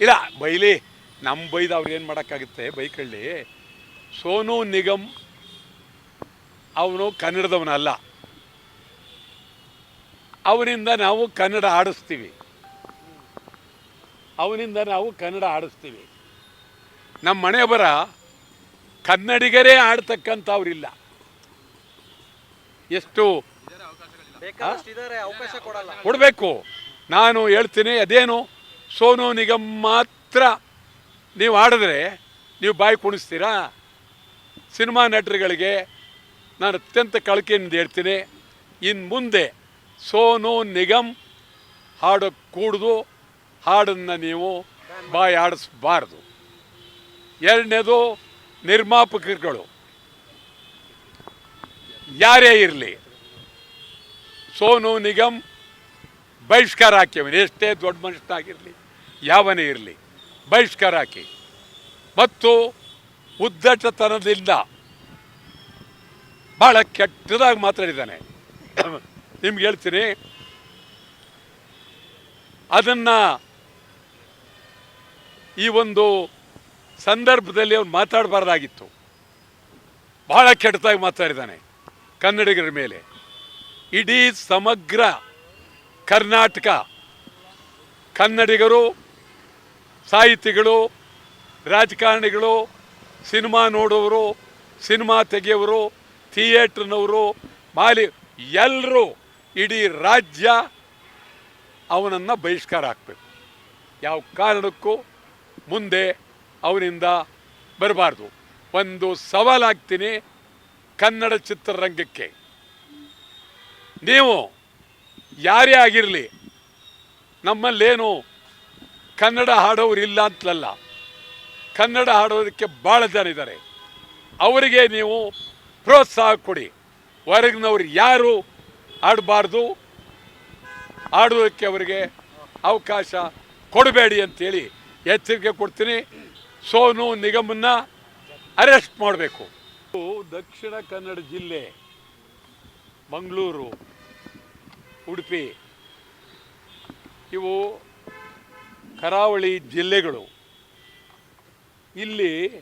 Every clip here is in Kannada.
ಇಲ್ಲ ಬೈಲಿ. ನಮ್ಮ ಬೈದು ಅವ್ರು ಏನು ಮಾಡೋಕ್ಕಾಗುತ್ತೆ? ಬೈಕಳ್ಳಿ. ಸೋನು ನಿಗಮ್ ಅವನು ಕನ್ನಡದವನಲ್ಲ. ಅವನಿಂದ ನಾವು ಕನ್ನಡ ಆಡಿಸ್ತೀವಿ. ಅವನಿಂದ ನಾವು ಕನ್ನಡ ಆಡಿಸ್ತೀವಿ. ನಮ್ಮ ಮನೆ ಬರ ಕನ್ನಡಿಗರೇ ಆಡ್ತಕ್ಕಂಥವ್ರಿಲ್ಲ. ಎಷ್ಟು? ಬೇಕಾದಷ್ಟು ಇದಾರೆ ಅವಕಾಶ ಕೊಡಲ್ಲ. ಕೊಡಬೇಕು. ನಾನು ಹೇಳ್ತೀನಿ, ಅದೇನು? ಸೋನು ನಿಗಮ್ ಮಾತ್ರ ನೀವು ಆಡಿದ್ರೆ ನೀವು ಬಾಯಿ ಕುಣಿಸ್ತೀರಾ? ಸಿನಿಮಾ ನಟರುಗಳಿಗೆ ನಾನು ಅತ್ಯಂತ ಕಳಕೆಯಿಂದ ಹೇಳ್ತೀನಿ ಇನ್ನು ಮುಂದೆ ಸೋನು ನಿಗಮ್ ಹಾಡು ಕೂಡ್ದು ಹಾಡನ್ನು ನೀವು ಬಾಯಿ ಆಡಿಸ್ಬಾರ್ದು. ಎರಡನೇದು ನಿರ್ಮಾಪಕರುಗಳು. ಯಾರೇ ಇರಲಿ, ಸೋನು ನಿಗಮ್ ಬಹಿಷ್ಕಾರ ಹಾಕಿ ಅವನು. ಎಷ್ಟೇ ದೊಡ್ಡ ಮನುಷ್ಯನಾಗಿರಲಿ, ಯಾವನೇ ಇರಲಿ, ಬಹಿಷ್ಕಾರ ಹಾಕಿ. ಮತ್ತು ಉದ್ದಟತನದಿಂದ ಭಾಳ ಕೆಟ್ಟದಾಗಿ ಮಾತಾಡಿದ್ದಾನೆ. ನಿಮ್ಗೆ ಹೇಳ್ತೀನಿ, ಅದನ್ನು ಈ ಒಂದು ಸಂದರ್ಭದಲ್ಲಿ ಅವನು ಮಾತಾಡಬಾರ್ದಾಗಿತ್ತು. ಬಹಳ ಕೆಟ್ಟದಾಗಿ ಮಾತಾಡಿದ್ದಾನೆ ಕನ್ನಡಿಗರ ಮೇಲೆ. ಇಡೀ ಸಮಗ್ರ ಕರ್ನಾಟಕ. ಕನ್ನಡಿಗರು, ಸಾಹಿತಿಗಳು, ರಾಜಕಾರಣಿಗಳು, ಸಿನಿಮಾ ನೋಡೋರು, ಸಿನಿಮಾ ತೆಗೆಯೋರು ಥಿಯೇಟ್ರ್ನವರು, ಮಾಲಿ ಎಲ್ಲರೂ ಇಡೀ ರಾಜ್ಯ ಅವನನ್ನು ಬಹಿಷ್ಕಾರ ಹಾಕಬೇಕು. ಯಾವ ಕಾರಣಕ್ಕೂ ಮುಂದೆ ಅವನಿಂದ ಬರಬಾರ್ದು. ಒಂದು ಸವಾಲಾಗ್ತೀನಿ ಕನ್ನಡ ಚಿತ್ರರಂಗಕ್ಕೆ. ನೀವು ಯಾರೇ ಆಗಿರಲಿ, ನಮ್ಮಲ್ಲೇನು ಕನ್ನಡ ಹಾಡೋರು ಇಲ್ಲ ಅಂತಲಲ್ಲ ಕನ್ನಡ ಹಾಡೋದಕ್ಕೆ ಭಾಳ ಜನ ಇದ್ದಾರೆ. ಅವರಿಗೆ ನೀವು ಪ್ರೋತ್ಸಾಹ ಕೊಡಿ. ಹೊರಗಿನವ್ರು ಯಾರು ಆಡಬಾರ್ದು ಆಡೋದಕ್ಕೆ ಅವರಿಗೆ ಅವಕಾಶ ಕೊಡಬೇಡಿ ಅಂತೇಳಿ ಎಚ್ಚರಿಕೆ ಕೊಡ್ತೀನಿ. ಸೋನು ನಿಗಮನ್ನ ಅರೆಸ್ಟ್ ಮಾಡಬೇಕು. ದಕ್ಷಿಣ ಕನ್ನಡ ಜಿಲ್ಲೆ, ಮಂಗಳೂರು. ಉಡುಪಿ. ಇವು ಕರಾವಳಿ ಜಿಲ್ಲೆಗಳು. ಇಲ್ಲಿ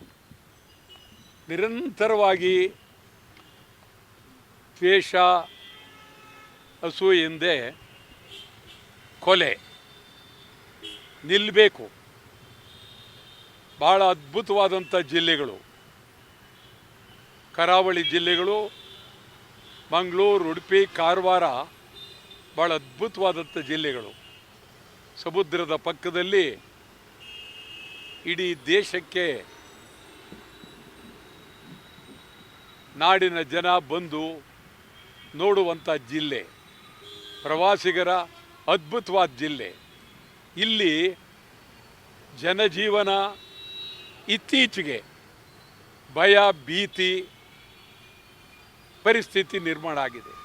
ನಿರಂತರವಾಗಿ ದ್ವೇಷ ಅಸೂಯೆಂದೇ ಕೊಲೆ ನಿಲ್ಲಬೇಕು ಭಾಳ ಅದ್ಭುತವಾದಂಥ ಜಿಲ್ಲೆಗಳು. ಕರಾವಳಿ ಜಿಲ್ಲೆಗಳು, ಮಂಗಳೂರು, ಉಡುಪಿ, ಕಾರವಾರ ಭಾಳ ಅದ್ಭುತವಾದಂಥ ಜಿಲ್ಲೆಗಳು. ಸಮುದ್ರದ ಪಕ್ಕದಲ್ಲಿ ಇಡೀ ದೇಶಕ್ಕೆ ನಾಡಿನ ಜನ ಬಂದು ನೋಡುವಂಥ ಜಿಲ್ಲೆ. ಪ್ರವಾಸಿಗರ ಅದ್ಭುತವಾದ ಜಿಲ್ಲೆ. ಇಲ್ಲಿ ಜನಜೀವನ ಇತ್ತೀಚೆಗೆ ಭಯ, ಭೀತಿ ಪರಿಸ್ಥಿತಿ ನಿರ್ಮಾಣ ಆಗಿದೆ.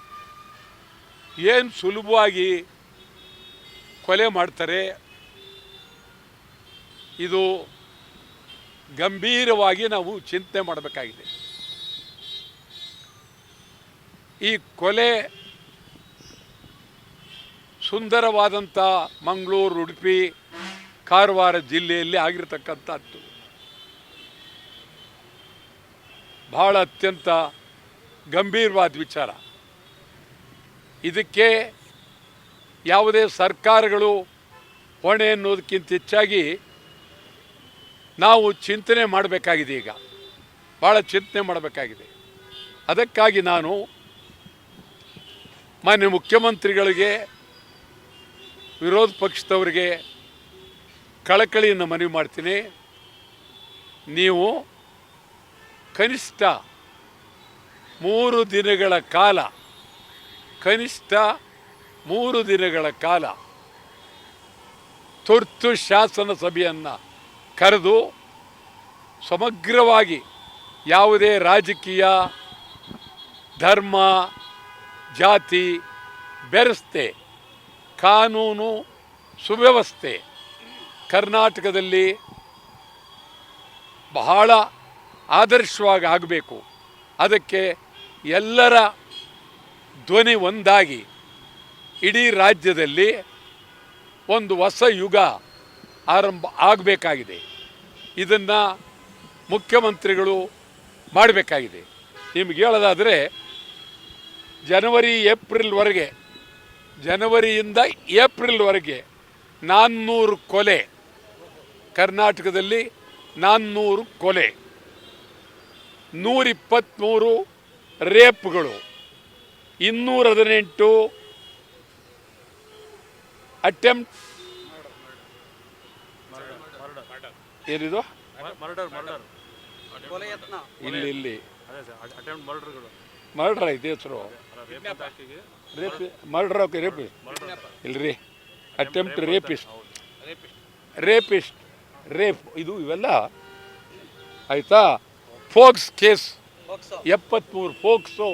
ಏನು ಸುಲಭವಾಗಿ ಕೊಲೆ ಮಾಡ್ತಾರೆ? ಇದು ಗಂಭೀರವಾಗಿ ನಾವು ಚಿಂತನೆ ಮಾಡಬೇಕಾಗಿದೆ. ಈ ಕೊಲೆ ಸುಂದರವಾದಂಥ ಮಂಗಳೂರು, ಉಡುಪಿ, ಕಾರವಾರ ಜಿಲ್ಲೆಯಲ್ಲಿ ಆಗಿರತಕ್ಕಂಥದ್ದು. ಬಹಳ ಅತ್ಯಂತ ಗಂಭೀರವಾದ ವಿಚಾರ. ಇದಕ್ಕೆ ಯಾವುದೇ ಸರ್ಕಾರಗಳು ಹೊಣೆ ಅನ್ನೋದಕ್ಕಿಂತ ಹೆಚ್ಚಾಗಿ ನಾವು ಚಿಂತನೆ ಮಾಡಬೇಕಾಗಿದೆ ಈಗ. ಭಾಳ ಚಿಂತನೆ ಮಾಡಬೇಕಾಗಿದೆ. ಅದಕ್ಕಾಗಿ ನಾನು ಮಾನ್ಯ ಮುಖ್ಯಮಂತ್ರಿಗಳಿಗೆ, ವಿರೋಧ ಪಕ್ಷದವರಿಗೆ ಕಳಕಳಿಯನ್ನು ಮನವಿ ಮಾಡ್ತೀನಿ. ನೀವು ಕನಿಷ್ಠ ಮೂರು ದಿನಗಳ ಕಾಲ ಕನಿಷ್ಠ ಮೂರು ದಿನಗಳ ಕಾಲ ತುರ್ತು ಶಾಸನ ಸಭೆಯನ್ನು ಕರೆದು ಸಮಗ್ರವಾಗಿ ಯಾವುದೇ ರಾಜಕೀಯ, ಧರ್ಮ, ಜಾತಿ, ಬೆರೆಸ್ತೆ, ಕಾನೂನು ಸುವ್ಯವಸ್ಥೆ ಕರ್ನಾಟಕದಲ್ಲಿ ಬಹಳ ಆದರ್ಶವಾಗಿ ಆಗಬೇಕು. ಅದಕ್ಕೆ ಎಲ್ಲರ ಧ್ವನಿ ಒಂದಾಗಿ ಇಡೀ ರಾಜ್ಯದಲ್ಲಿ ಒಂದು ಹೊಸ ಯುಗ ಆರಂಭ ಆಗಬೇಕಾಗಿದೆ. ಇದನ್ನು ಮುಖ್ಯಮಂತ್ರಿಗಳು ಮಾಡಬೇಕಾಗಿದೆ. ನಿಮ್ಗೆ ಹೇಳೋದಾದರೆ, ಜನವರಿ ಏಪ್ರಿಲ್ವರೆಗೆ ಜನವರಿಯಿಂದ ಏಪ್ರಿಲ್ವರೆಗೆ ನಾನ್ನೂರು ಕೊಲೆ, ಕರ್ನಾಟಕದಲ್ಲಿ ನಾನ್ನೂರು ಕೊಲೆ ನೂರಿಪ್ಪತ್ತ್ಮೂರು ರೇಪ್ಗಳು. ಇನ್ನೂರ ಹದಿನೆಂಟು ಅಟೆಂಪ್ಟ್ ಏನಿದು? ಇಲ್ಲಿ ಇಲ್ಲಿ. ಮರ್ಡರ್ ಇದೆ ಹೆಸರು? ರೇಪ್ ಮರ್ಡ್ರ್ ಓಕೆ ರೇಪಿ ಇಲ್ರಿ. ಅಟೆಂಪ್ಟ್ ರೇಪಿಸ್ಟ್ ರೇಪಿಸ್ಟ್ ರೇಪ್ ಇದು ಇವೆಲ್ಲ ಆಯಿತಾ? ಫೋಕ್ಸ್ ಕೇಸ್ ಎಪ್ಪತ್ತ್ಮೂರು ಫೋಕ್ಸೋ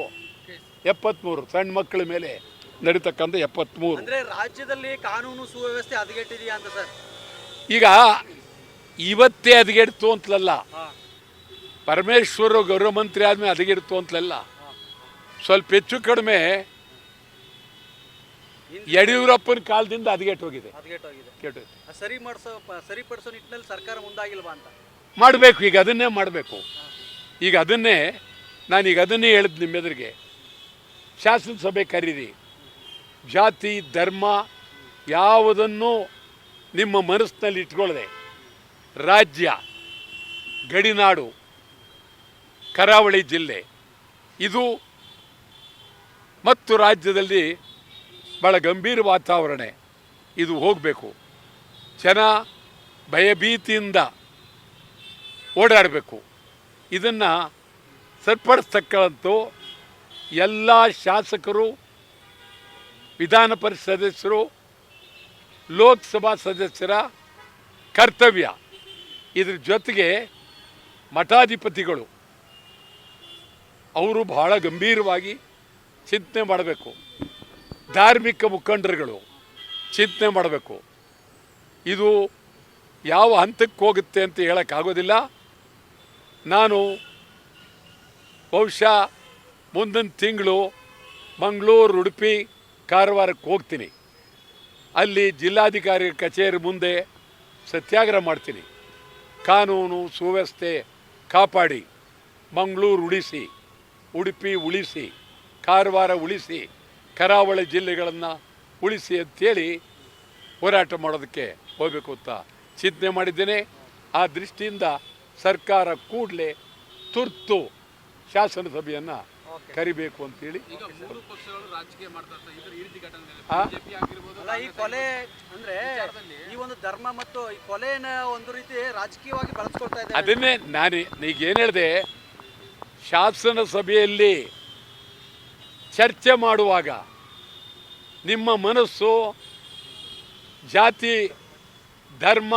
ಎಪ್ಪತ್ತ್ಮೂರು ಸಣ್ಣ ಮಕ್ಕಳ ಮೇಲೆ ನಡೀತಕ್ಕಂಥ ಎಪ್ಪತ್ತ್ಮೂರು ಅಂದ್ರೆ ರಾಜ್ಯದಲ್ಲಿ ಕಾನೂನು ಸುವ್ಯವಸ್ಥೆ ಹದಗೆಟ್ಟಿದೆಯಾ ಅಂತ ಸರ್? ಈಗ ಇವತ್ತೇ ಹದಗೆಡ್ತು ಅಂತಲಲ್ಲ. ಪರಮೇಶ್ವರ ಗೌರವ ಮಂತ್ರಿ ಆದಮೇಲೆ ಹದಗೆಡ್ತು ಅಂತಲಲ್ಲ. ಸ್ವಲ್ಪ ಹೆಚ್ಚು ಕಡಿಮೆ ಯಡಿಯೂರಪ್ಪನ ಕಾಲದಿಂದ ಹದಗೆಟ್ಟು ಹೋಗಿದೆ. ಹದಗೆಟ್ಟೋಗಿದೆ ಸರಿ ಮಾಡಿಸೋ ಸರಿಪಡಿಸೋ ನಿಟ್ಟಿನಲ್ಲಿ ಸರ್ಕಾರ ಮುಂದಾಗಿಲ್ವಾ ಅಂತ? ಮಾಡಬೇಕು ಈಗ ಅದನ್ನೇ ಮಾಡಬೇಕು. ಈಗ ಅದನ್ನೇ ನಾನೀಗ ಅದನ್ನೇ ಹೇಳಿದ್ ನಿಮ್ಮ ಎದುರಿಗೆ ಶಾಸನಸಭೆ ಕರೀರಿ. ಜಾತಿ, ಧರ್ಮ ಯಾವುದನ್ನು ನಿಮ್ಮ ಮನಸ್ಸಿನಲ್ಲಿ ಇಟ್ಕೊಳ್ಳದೆ ರಾಜ್ಯ, ಗಡಿನಾಡು, ಕರಾವಳಿ ಜಿಲ್ಲೆ ಇದು ಮತ್ತು ರಾಜ್ಯದಲ್ಲಿ ಭಾಳ ಗಂಭೀರ ವಾತಾವರಣ ಇದು ಹೋಗಬೇಕು. ಜನ ಭಯಭೀತಿಯಿಂದ ಓಡಾಡಬೇಕು. ಇದನ್ನು ಸರಿಪಡಿಸ್ತಕ್ಕಂತೂ ಎಲ್ಲ ಶಾಸಕರು, ವಿಧಾನ ಪರಿಷತ್ ಸದಸ್ಯರು ಲೋಕಸಭಾ ಸದಸ್ಯರ ಕರ್ತವ್ಯ. ಇದ್ರ ಜೊತೆಗೆ ಮಠಾಧಿಪತಿಗಳು, ಅವರು ಬಹಳ ಗಂಭೀರವಾಗಿ ಚಿಂತನೆ ಮಾಡಬೇಕು. ಧಾರ್ಮಿಕ ಮುಖಂಡರುಗಳು ಚಿಂತನೆ ಮಾಡಬೇಕು. ಇದು ಯಾವ ಹಂತಕ್ಕೆ ಹೋಗುತ್ತೆ ಅಂತ ಹೇಳೋಕ್ಕಾಗೋದಿಲ್ಲ. ನಾನು ಬಹುಶಃ ಮುಂದಿನ ತಿಂಗಳು ಮಂಗಳೂರು, ಉಡುಪಿ ಕಾರವಾರಕ್ಕೆ ಹೋಗ್ತೀನಿ. ಅಲ್ಲಿ ಜಿಲ್ಲಾಧಿಕಾರಿ ಕಚೇರಿ ಮುಂದೆ ಸತ್ಯಾಗ್ರಹ ಮಾಡ್ತೀನಿ. ಕಾನೂನು ಸುವ್ಯವಸ್ಥೆ ಕಾಪಾಡಿ, ಮಂಗಳೂರು ಉಳಿಸಿ, ಉಡುಪಿ ಉಳಿಸಿ, ಕಾರವಾರ ಉಳಿಸಿ, ಕರಾವಳಿ ಜಿಲ್ಲೆಗಳನ್ನು ಉಳಿಸಿ ಅಂತೇಳಿ ಹೋರಾಟ ಮಾಡೋದಕ್ಕೆ ಹೋಗಬೇಕು ಅಂತ ಚಿಂತನೆ ಮಾಡಿದ್ದೇನೆ. ಆ ದೃಷ್ಟಿಯಿಂದ ಸರ್ಕಾರ ಕೂಡಲೇ ತುರ್ತು ಶಾಸನಸಭೆಯನ್ನು ಕರಿಬೇಕು ಅಂತೇಳಿ. ಈಗ ಮೂರು ಪಕ್ಷಗಳು ರಾಜಕೀಯ ಮಾಡ್ತಾ ಇರ್ತಾರೆ. ಈ ರೀತಿ ಘಟನೆ ಬಿಜೆಪಿ ಆಗಿರ್ಬೋದು ಅಲ್ಲ ಈ ಕೊಲೆ ಅಂದ್ರೆ ಈ ಒಂದು ಧರ್ಮ ಮತ್ತು ಈ ಕೊಲೆನ ಒಂದು ರೀತಿ ರಾಜಕೀಯವಾಗಿ ಬಳಸ್ಕೊಳ್ತಾ ಇದ್ದಾರೆ. ಅದನ್ನೇ ನಾನು ಈಗ ಏನು ಹೇಳಿದೆ ಶಾಸನ ಸಭೆಯಲ್ಲಿ ಚರ್ಚೆ ಮಾಡುವಾಗ ನಿಮ್ಮ ಮನಸ್ಸು ಜಾತಿ ಧರ್ಮ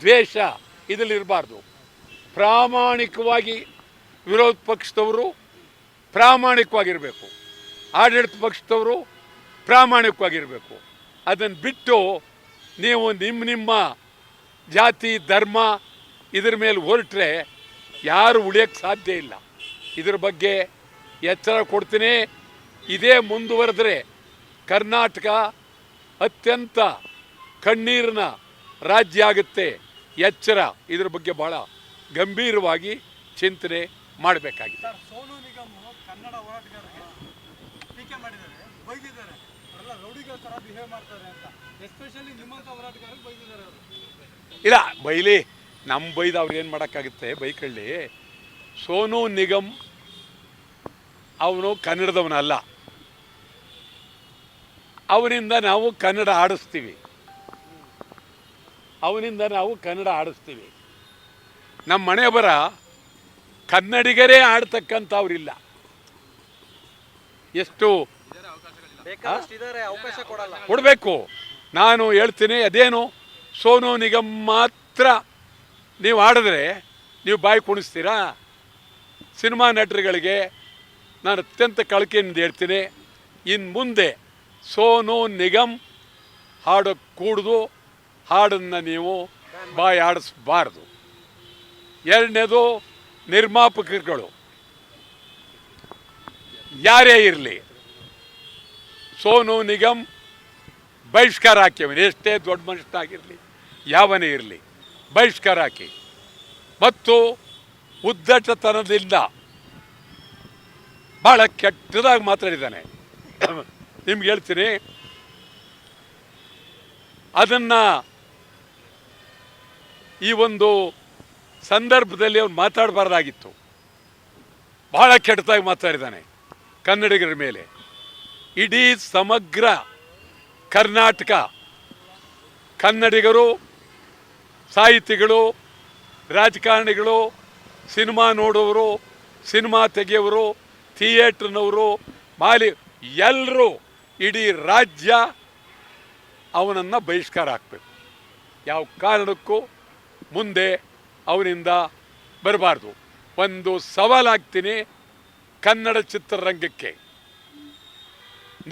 ದ್ವೇಷ ಇದರಲ್ಲಿರಬಾರ್ದು ಪ್ರಾಮಾಣಿಕವಾಗಿ ವಿರೋಧ ಪಕ್ಷದವರು ಪ್ರಾಮಾಣಿಕವಾಗಿರಬೇಕು. ಆಡಳಿತ ಪಕ್ಷದವರು ಪ್ರಾಮಾಣಿಕವಾಗಿರಬೇಕು. ಅದನ್ನು ಬಿಟ್ಟು ನೀವು ನಿಮ್ಮ ನಿಮ್ಮ ಜಾತಿ, ಧರ್ಮ ಇದ್ರ ಮೇಲೆ ಹೊರಟ್ರೆ ಯಾರು ಉಳಿಯೋಕ್ಕೆ ಸಾಧ್ಯ ಇಲ್ಲ. ಇದ್ರ ಬಗ್ಗೆ ಎಚ್ಚರ ಕೊಡ್ತೀನಿ. ಇದೇ ಮುಂದುವರೆದ್ರೆ ಕರ್ನಾಟಕ ಅತ್ಯಂತ ಕಣ್ಣೀರಿನ ರಾಜ್ಯ ಆಗುತ್ತೆ. ಎಚ್ಚರ ಇದ್ರ ಬಗ್ಗೆ ಭಾಳ ಗಂಭೀರವಾಗಿ ಚಿಂತನೆ ಮಾಡಬೇಕಾಗಿದೆ. ಇಲ್ಲ ಬೈಲಿ. ನಮ್ಮ ಬೈದು ಅವ್ರು ಏನು ಮಾಡೋಕ್ಕಾಗುತ್ತೆ ಬೈಕಳ್ಳಿ. ಸೋನು ನಿಗಮ್ ಅವನು ಕನ್ನಡದವನಲ್ಲ. ಅವನಿಂದ ನಾವು ಕನ್ನಡ ಆಡಿಸ್ತೀವಿ. ಅವನಿಂದ ನಾವು ಕನ್ನಡ ಆಡಿಸ್ತೀವಿ. ನಮ್ಮ ಮನೆ ಬರ ಕನ್ನಡಿಗರೇ ಆಡ್ತಕ್ಕಂಥವ್ರಿಲ್ಲ. ಎಷ್ಟು? ಕೊಡಬೇಕು. ನಾನು ಹೇಳ್ತೀನಿ ಅದೇನು? ಸೋನು ನಿಗಮ್ ಮಾತ್ರ ನೀವು ಆಡಿದ್ರೆ ನೀವು ಬಾಯಿ ಕುಣಿಸ್ತೀರಾ? ಸಿನಿಮಾ ನಟರುಗಳಿಗೆ ನಾನು ಅತ್ಯಂತ ಕಳಕೆಯಿಂದ ಹೇಳ್ತೀನಿ ಇನ್ನು ಮುಂದೆ ಸೋನು ನಿಗಮ್ ಹಾಡು ಕೂಡ್ದು ಹಾಡನ್ನು ನೀವು ಬಾಯಿ ಆಡಿಸ್ಬಾರ್ದು. ಎರಡನೇದು ನಿರ್ಮಾಪಕರುಗಳು. ಯಾರೇ ಇರಲಿ, ಸೋನು ನಿಗಮ್ ಬಹಿಷ್ಕಾರ ಹಾಕಿ ಅವನು ಎಷ್ಟೇ ದೊಡ್ಡ ಮನುಷ್ಯನಾಗಿರಲಿ, ಯಾವನೇ ಇರಲಿ, ಬಹಿಷ್ಕಾರ ಹಾಕಿ. ಮತ್ತು ಉದ್ದಟತನದಿಂದ ಭಾಳ ಕೆಟ್ಟದಾಗಿ ಮಾತಾಡಿದ್ದಾನೆ. ನಿಮ್ಗೆ ಹೇಳ್ತೀನಿ, ಅದನ್ನು ಈ ಒಂದು ಸಂದರ್ಭದಲ್ಲಿ ಅವನು ಮಾತಾಡಬಾರ್ದಾಗಿತ್ತು. ಬಹಳ ಕೆಟ್ಟದಾಗಿ ಮಾತಾಡಿದ್ದಾನೆ ಕನ್ನಡಿಗರ ಮೇಲೆ. ಇಡೀ ಸಮಗ್ರ ಕರ್ನಾಟಕ, ಕನ್ನಡಿಗರು, ಸಾಹಿತಿಗಳು, ರಾಜಕಾರಣಿಗಳು, ಸಿನಿಮಾ ನೋಡೋರು, ಸಿನಿಮಾ ತೆಗೆಯೋರು ಥಿಯೇಟ್ರ್ನವರು, ಮಾಲಿ ಎಲ್ಲರೂ ಇಡೀ ರಾಜ್ಯ ಅವನನ್ನು ಬಹಿಷ್ಕಾರ ಹಾಕಬೇಕು. ಯಾವ ಕಾರಣಕ್ಕೂ ಮುಂದೆ ಅವನಿಂದ ಬರಬಾರ್ದು. ಒಂದು ಸವಾಲಾಗ್ತೀನಿ ಕನ್ನಡ ಚಿತ್ರರಂಗಕ್ಕೆ.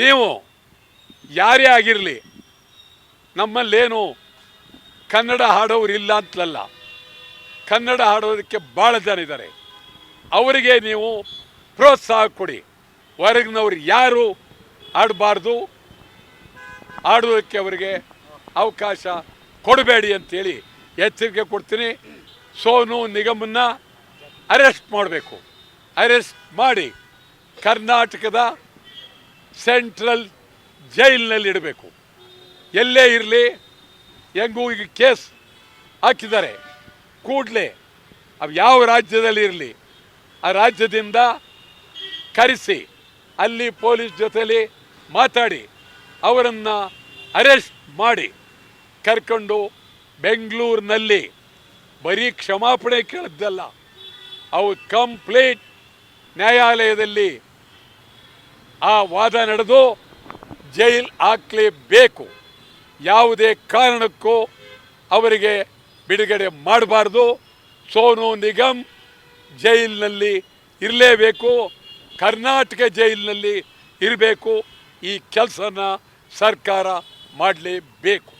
ನೀವು ಯಾರೇ ಆಗಿರಲಿ, ನಮ್ಮಲ್ಲೇನು ಕನ್ನಡ ಹಾಡೋರು ಇಲ್ಲ ಅಂತಲಲ್ಲ ಕನ್ನಡ ಹಾಡೋದಕ್ಕೆ ಭಾಳ ಜನ ಇದ್ದಾರೆ. ಅವರಿಗೆ ನೀವು ಪ್ರೋತ್ಸಾಹ ಕೊಡಿ. ಹೊರಗಿನವ್ರು ಯಾರು ಆಡಬಾರ್ದು ಆಡೋದಕ್ಕೆ ಅವರಿಗೆ ಅವಕಾಶ ಕೊಡಬೇಡಿ ಅಂತೇಳಿ ಎಚ್ಚರಿಕೆ ಕೊಡ್ತೀನಿ. ಸೋನು ನಿಗಮನ್ನ ಅರೆಸ್ಟ್ ಮಾಡಬೇಕು. ಅರೆಸ್ಟ್ ಮಾಡಿ ಕರ್ನಾಟಕದ ಸೆಂಟ್ರಲ್ ಜೈಲಿನಲ್ಲಿ ಇಡಬೇಕು. ಎಲ್ಲೇ ಇರಲಿ, ಹೆಂಗೂ ಈಗ ಕೇಸ್ ಹಾಕಿದ್ದಾರೆ. ಕೂಡಲೇ ಅವು ಯಾವ ರಾಜ್ಯದಲ್ಲಿ ಇರಲಿ, ಆ ರಾಜ್ಯದಿಂದ ಕರೆಸಿ, ಅಲ್ಲಿ ಪೊಲೀಸ್ ಜೊತೆಯಲ್ಲಿ ಮಾತಾಡಿ, ಅವರನ್ನು ಅರೆಸ್ಟ್ ಮಾಡಿ ಕರ್ಕೊಂಡು ಬೆಂಗಳೂರಿನಲ್ಲಿ ಬರೀ ಕ್ಷಮಾಪಣೆ ಕೇಳಿದ್ದಲ್ಲ, ಅವು ಕಂಪ್ಲೀಟ್ ನ್ಯಾಯಾಲಯದಲ್ಲಿ ಆ ವಾದ ನಡೆದು ಜೈಲ್ ಹಾಕಲೇಬೇಕು. ಯಾವುದೇ ಕಾರಣಕ್ಕೂ ಅವರಿಗೆ ಬಿಡುಗಡೆ ಮಾಡಬಾರ್ದು. ಸೋನು ನಿಗಮ್ ಜೈಲಿನಲ್ಲಿ ಇರಲೇಬೇಕು, ಕರ್ನಾಟಕ ಜೈಲಿನಲ್ಲಿ ಇರಬೇಕು, ಈ ಕೆಲಸನ ಸರ್ಕಾರ ಮಾಡಲೇಬೇಕು.